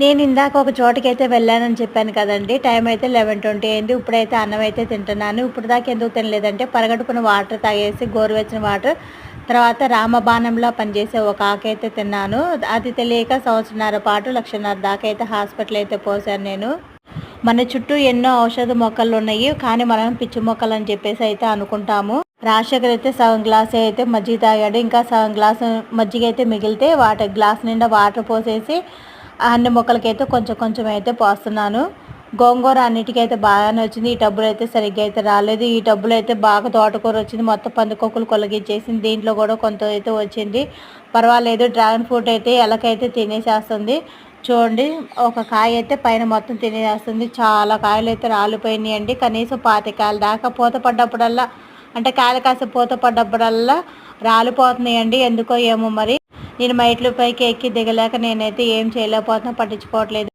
నేను ఇందాక ఒక చోటకైతే వెళ్ళానని చెప్పాను కదండి. టైం అయితే లెవెన్ ట్వంటీ అయింది. ఇప్పుడైతే అన్నం అయితే తింటున్నాను. ఇప్పుడు దాకా ఎందుకు తినలేదంటే పరగడుపున వాటర్ తాగేసి గోరువెచ్చిన వాటర్ తర్వాత రామబాణంలో పనిచేసే ఒక ఆకైతే తిన్నాను. అది తెలియక సంవత్సరన్నర పాటు లక్షన్నర దాకా అయితే హాస్పిటల్ అయితే పోసాను నేను. మన చుట్టూ ఎన్నో ఔషధ మొక్కలు ఉన్నాయి. కానీ మనం పిచ్చి మొక్కలు అని చెప్పేసి అయితే అనుకుంటాము. రాజశేఖర్ అయితే సగం గ్లాస్ అయితే మజ్జిగ తాగాడు. ఇంకా సగం గ్లాస్ మజ్జిగ అయితే మిగిలితే వాటర్ గ్లాస్ నిండా వాటర్ పోసేసి అన్ని మొక్కలకైతే కొంచెం కొంచెం అయితే పోస్తున్నాను. గోంగూర అన్నిటికైతే బాగానే వచ్చింది. ఈ టబ్బులు అయితే సరిగ్గా అయితే రాలేదు. ఈ టబ్బులు అయితే బాగా తోటకూర వచ్చింది. మొత్తం పందికొక్కులు కొలగించేసింది. దీంట్లో కూడా కొంత అయితే వచ్చింది. పర్వాలేదు. డ్రాగన్ ఫ్రూట్ అయితే ఎలకైతే తినేసేస్తుంది. చూడండి. ఒక కాయ అయితే పైన మొత్తం తినేస్తుంది చాలా కాయలు అయితే రాలిపోయినాయి అండి కనీసం పాతికాయలు దాకా పూత పడ్డప్పుడల్లా అంటే కాయలు కాసే పూత పడ్డప్పుడల్లా రాలిపోతున్నాయండి. ఎందుకో ఏమో మరి. నేను మైట్ల పైకి ఎక్కి దిగలేక నేనైతే ఏం చేయలేకపోతున్నా పట్టించుకోవట్లేదు.